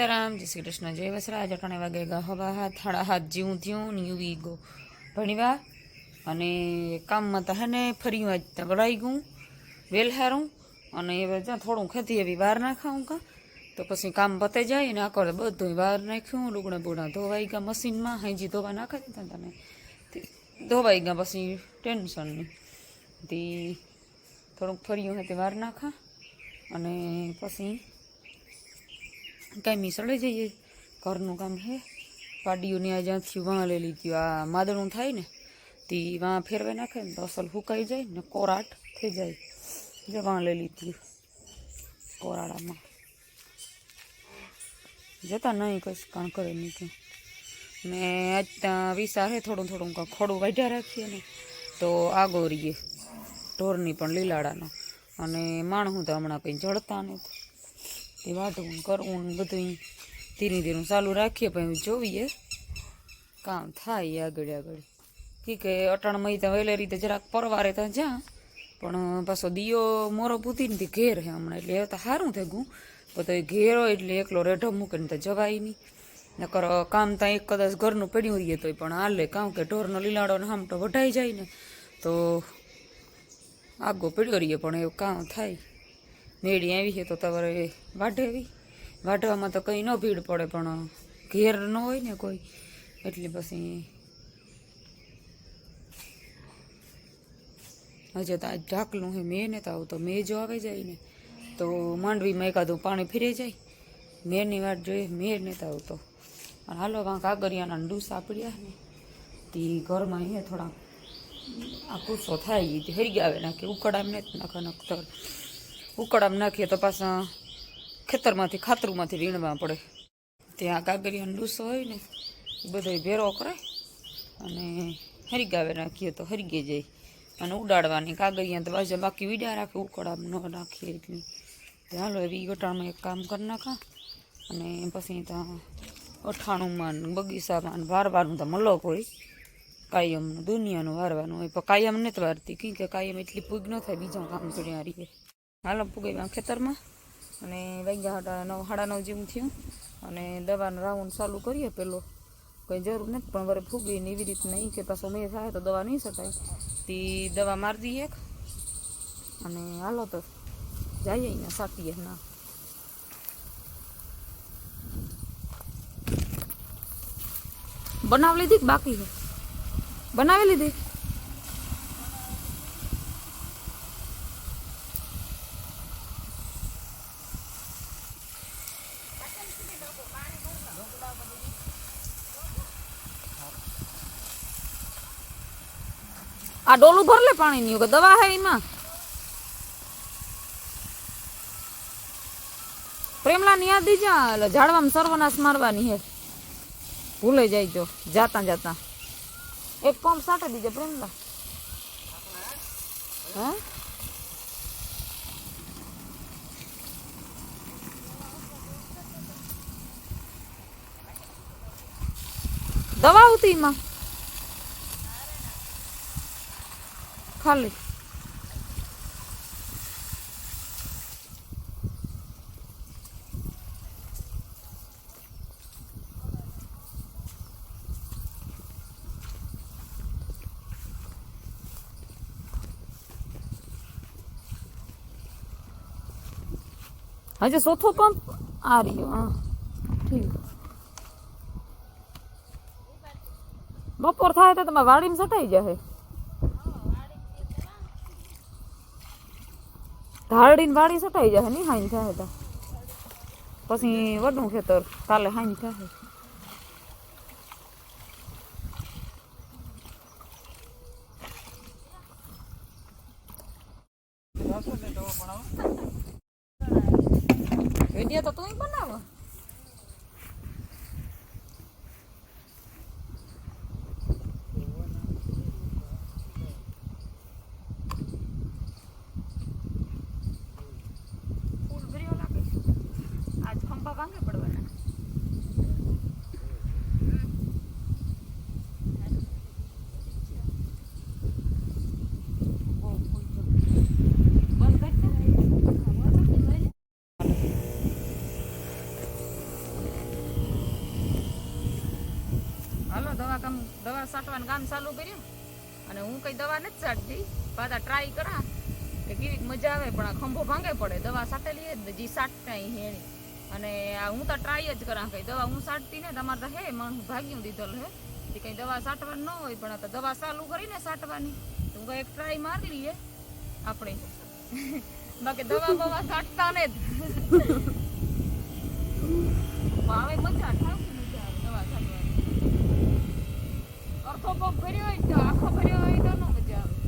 સીતારામ જય શ્રી કૃષ્ણ જય વસરાજ અટાણે વાગે ગા હવા હાથ હાડા હાથ જીવું થયું ને યુવી ગો ભણીવા અને કામમાં તો હે ને ફરી આજ તો વળાઈ ગયું વેલ હારું અને હવે જ્યાં થોડું ખેતી એવી વાર નાખાવું કા, તો પછી કામ પતે જાય ને આખો બધું વાર નાખ્યું, લુગડા બુગડા ધોવાઈ ગયા, મશીનમાં હાંજી ધોવા નાખા દીધા તને તે ધોવાઈ ગયા પછી ટેન્શન નહીં તે થોડુંક ફર્યું હોય તે વાર નાખા, અને પછી કાંઈ મિસળે જઈએ ઘરનું કામ હે પાડીઓની આ જ્યાંથી વાં લઈ લીધી આ માદણું થાય ને, તે વાં ફેરવાઈ નાખે ને તો અસલ સુકાઈ જાય ને કોરાટ થઈ જાય. જે વાં લઈ લીધી કોરાડામાં. જતા નહીં કઈ કામ કરે નહીં કે. ને આજ ત્યાં વિસા હે થોડું થોડું, કાંઈ ખોડું વાઢ્યા રાખીએ ને, તો આગો રહીએ ઢોરની પણ લીલાડાનો. અને માણસું તો હમણાં કંઈ જળતા નથી. તે વાટવું કરવું બધું ધીરે ધીરે ચાલુ રાખીએ પછી જોઈએ. કામ થાય આગળ આગળ. કી કે અટાણમાં ત્યાં વહેલી રીતે જરાક પરવારે ત્યાં જ્યાં પણ પાછો દિયો મોરો પૂતી નથી ઘેર હે હમણાં એટલે એ તો સારું થઈ ગયું પણ તો એ ઘેર હોય એટલે એકલો રેઢો મૂકીને તો જવાય નહીં નકર કામ ત્યાં એક કદાચ ઘરનું પડ્યું રહીએ તોય પણ હાલે કામ કે ઢોરનો લીલાડો ને આમ તો વઢાઈ જાય ને તો આગો પડ્યો રહીએ પણ એવું કામ થાય. મેળી આવી છે તો તમારે વાઢેવી. વાઢવામાં તો કંઈ ન ભીડ પડે, પણ ઘેર ન હોય ને કોઈ, એટલે પછી હજે તો આજ ઢાકલું હે મેં ને તો આવું તો મેં જો આવે જાય ને તો માંડવીમાં એકાદું પાણી ફીરે જાય. મેરની વાત જોઈએ મેર ને તો આવતો અને હાલો કાંક કાગરિયાના ડૂસ આપડ્યા ને તે ઘરમાં અહીંયા થોડા આ કુસો થાય હરી આવે નાખે ઉકળામ ને નાખે નખતર ઉકળામ નાખીએ તો પાછા ખેતરમાંથી ખાતરુમાંથી વીણવા પડે. ત્યાં કાગરિયાનો ડૂસો હોય ને, એ બધો ભેરો કરે અને હરીગાવે નાખીએ તો હરીગે જાય. અને ઉડાડવાની કાગરિયા તો બાજુ બાકી વીડા રાખે, ઉકળામ ન નાખીએ એટલી. ચાલો એવી ગટાણમાં એક કામ કરી નાખા અને પછી ત્યાં અઠાણુંમાં બગીચામાં વારવાનું તો મલક હોય. કાયમનું દુનિયાનું વારવાનું હોય, પણ કાયમ નથી વારતી. કંઈ કે કાયમ એટલી પૂગ ન થાય, બીજા કામ કર્યા રહીએ હાલો પૂગી ખેતરમાં. અને વાગ્યા હાડા નવ સાડા નવ જેવું થયું. અને દવાનો રાઉન્ડ ચાલુ કરીએ પેલો. કંઈ જરૂર નથી, પણ વરે ફૂગીને એવી રીત નહીં કે પાછો મેં થાય તો દવા નહીં શકાય તે દવા મારી દઈએ એક. અને હાલો તો જઈએ અહીંયા સાટીએ ના. બનાવી લીધી બાકી બનાવી લીધી? આ ડોલું ભર લે પાણીની કે દવા હે એમાં. પ્રેમલા ની યાદ દીજા, એટલે ઝાડવામાં સર્વનાશ મારવાની હે. ભૂલે જાય જો જાતા જાતા. એક પંપ સાટે દીજે પ્રેમલા. હા? દવા આવતી એમાં? ખાલી હજે ચોથો પંપ આ રહ્યો હા ઠીક બપોર થાય તો તમે વાડીમાં સટાઈ જશે ધારડીને વાડી સટાઈ જાય નહીં હાઈ થાય તો. પછી વડું ખેતર કાલે હાઈ થાય. વીડિયો તો તું બનાવો. હાલો, દવા કામ, દવા છાંટવાનું કામ ચાલુ કર્યું. અને હું કઈ દવા નથી છાંટતી પાછા ટ્રાય કરા. કે કેવી મજા આવે, પણ આ ખંભો ભાંગે પડે. દવા છાંટેલી જ જી છાંટતા હેણી અને આ હું તો ટ્રાય જ કરા કઈ. દવા હું છાંટતી ને, તમારે તો હે, માણસ ભાગ્યું દીધેલ હે. એ કઈ દવા છાંટવાની ન હોય, પણ આ તો દવા ચાલુ કરીને છાંટવાની તો હું એક ટ્રાય મારી લઈએ. આપણે. બાકી દવા બવા છાંટતા ને જ. આવે મજા, ઠાવકી મજા આવે દવા છાંટવાની અડધો પગ ભર્યો હોય તો આખો ભર્યો હોય તો ન મજા આવે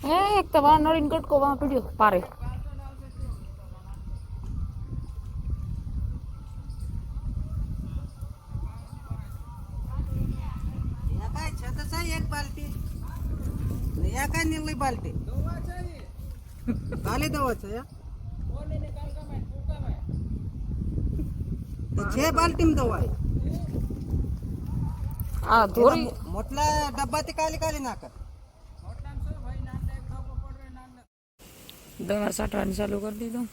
હે એક તો વાળ નળીને ગટકો વાં પડ્યો. પારે. બાલટી. કાલે દવા છે છે બાલટી દવા આ ધોરી મોટલા ડબ્બા થી કાલે કાલે નાખે. દવા છાંટવાનું ચાલુ કરી દીધું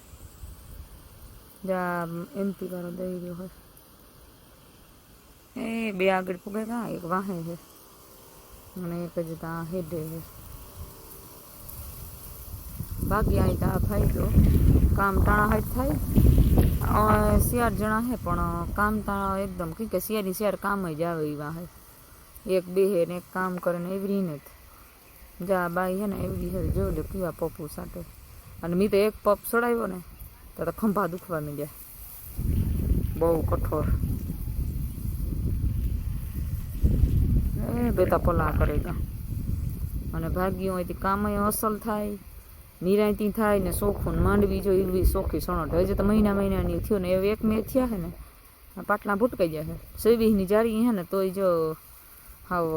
જા એમપી વાળો દઈ રહ્યો હોય એ બે આગળ પૂગે કા એક વાહે છે અને એક જ ત્યાં હેડે છે બાકી અહીં ત્યાં ફાયદો કામ ટાણા હાથ થાય અ, શિયાર જણા હે પણ કામ તા એકદમ કી કે શિયારની શિયાર કામ જ આવે એ વાહે એક બે હે ને એક કામ કરે ને એવી રીને જ જા બાઈ હે ને એવી હે જો લે કેવા પપ્પુ સાટે અને મેં તો એક પપ ચડાવ્યો ને, તો ખંભા દુખવા માંડ્યા. બહુ કઠોર. એ બેતા પલા કરેગા અને ભાગ્યું હોયથી કામય અસલ થાય નિરાયતી થાય ને સોખું માંડવી જો એવી સોખી સણટ. હજી તો મહિના મહિનાની થયો ને એવી એક મેં થયા હે ને પાટલા ભૂટકાઈ જાય છે સેવીની જારી હે ને, તોય જો હાવ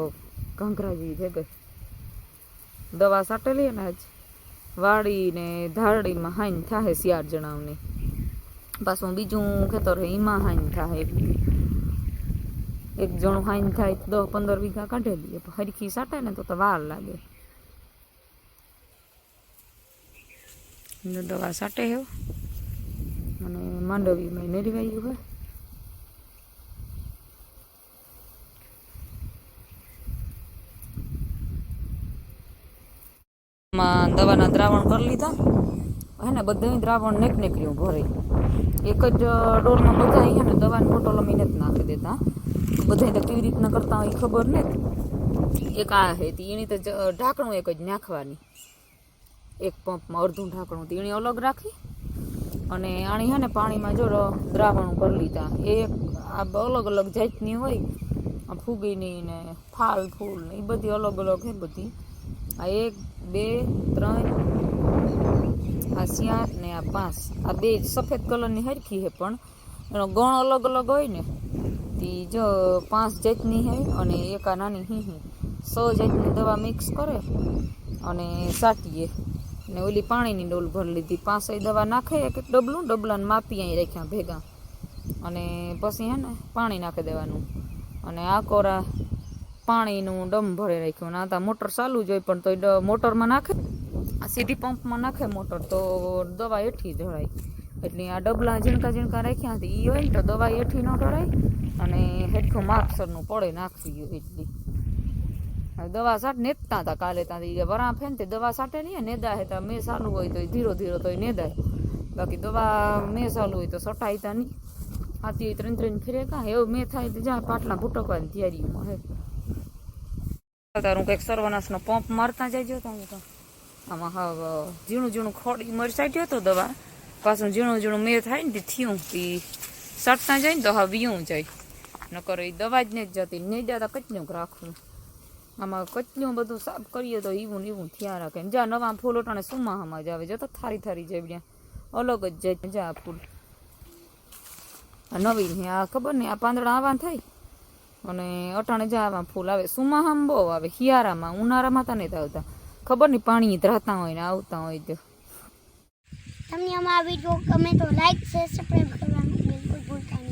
ઘંઘરા જેવી થઈ ગઈ દવા સાટેલી ને આજ. વાડી ને ધારડીમાં હાઈન થાય શિયાળ જણાવની. પાછું બીજું ખેતર હે, એમાં હાઈન થાય એક જણું હાઈન થાય દસ પંદર વીઘા કાઢે દઈએ હરખી સાટે ને તો વાર લાગે. દવા સાટે હે અને માંડવીમાં નેરવાયું હોયમાં દવાના દ્રાવણ કરી લીધા. હે ને બધા દ્રાવણ નેક નીકળ્યું ભરે. એક જ ડોલમાં બધા હે ને, દવાની બોટલ અમે નથી નાખી દેતા. બધા તો કેવી રીતના કરતા હોય ખબર નથી. એક આ હતી એની તો ઢાંકણું એક જ નાખવાની. એક પંપમાં અડધું ઢાંકણું હતી એની અલગ રાખી. અને આણી હે ને, પાણીમાં જો દ્રાવણ કરી લીધા. એક આ અલગ અલગ જાતની હોય. ફૂગીની ને ફાલ ફૂલ ને એ બધી અલગ અલગ હે બધી. આ એક, બે, ત્રણ, આ ચાર ને આ પાંચ. આ બે સફેદ કલરની હરખી છે પણ એનો ગણ અલગ અલગ હોય ને, તી જો પાંચ જાતની હે અને એક આ નાની હીહી સો જાતની દવા મિક્સ કરે અને સાટીએ. ને ઓલી પાણીની ડોલ ભરી લીધી. પાંચેય દવા નાખે એક ડબલું, ડબલાને માપી અહીં રાખ્યા ભેગા. અને પછી હે ને પાણી નાખી દેવાનું. અને આ કોરા પાણીનું ડમ ભરી રાખ્યું. અને આ મોટર ચાલુ જ હોય પણ તો મોટરમાં નાખે. સીધી પંપમાં નાખે મોટર, તો દવા હેઠી ઢળાય એટલે આ ડબલા ઝીણકા ઝીણકા રાખ્યા હતી એ હોય ને તો દવા હેઠી ન ઢળાય અને હેઠું માપસરનું પડે નાખવી હોય એટલી. દવા સાટ નેતતા હતા કાલે ત્યાંથી વરા ફેન તે દવા સાટે નહીં નેદા હે મેં ચાલુ હોય તો ધીરો ધીરો તો નેદાય. બાકી દવા મેં ચાલુ હોય તો સટાય તા નહીં હાથી ત્રણ ત્રણ ફેરે કાં, એવું મેં થાય તો જ્યાં પાટલા ભૂટકવાની તૈયારીમાં હે. તારું કંઈક સર્વનાશનો પંપ મારતા જજો તો હું તો આમાં હવે ઝીણું ઝીણું ખોડી મરસાટ્યો હતો દવા. પાછું ઝીણું ઝીણું મેં થાય ને તે થયું એ સટતા જાય ને તો હા વીયું જાય. નકર એ દવા જ નહીં જતી, નહીં જતા કચનું રાખવું આમાં કચલું બધું સાફ કરીએ તો એવું ને એવું થયા રાખે. ને જા નવા ફૂલ ઓટાણે સુમાહામાં જ આવે તો થારી થારી જાય ત્યાં અલગ જ જાય, જા ફૂલ. નવી ને આ ખબર નહીં આ પાંદડા આવા થાય? અને અટાણે જાવા ફૂલ આવે. સુમાહામાં બહુ આવે. શિયાળામાં, ઉનાળામાં તો નહીં આવતા. ખબર નહીં પાણી ધરાતા હોય ને આવતા હોય તો. તમને અમારા વીડિયો ગમે તો લાઈક શેર સબસ્ક્રાઈબ કરવાનું બિલકુલ ભૂલતા નહીં.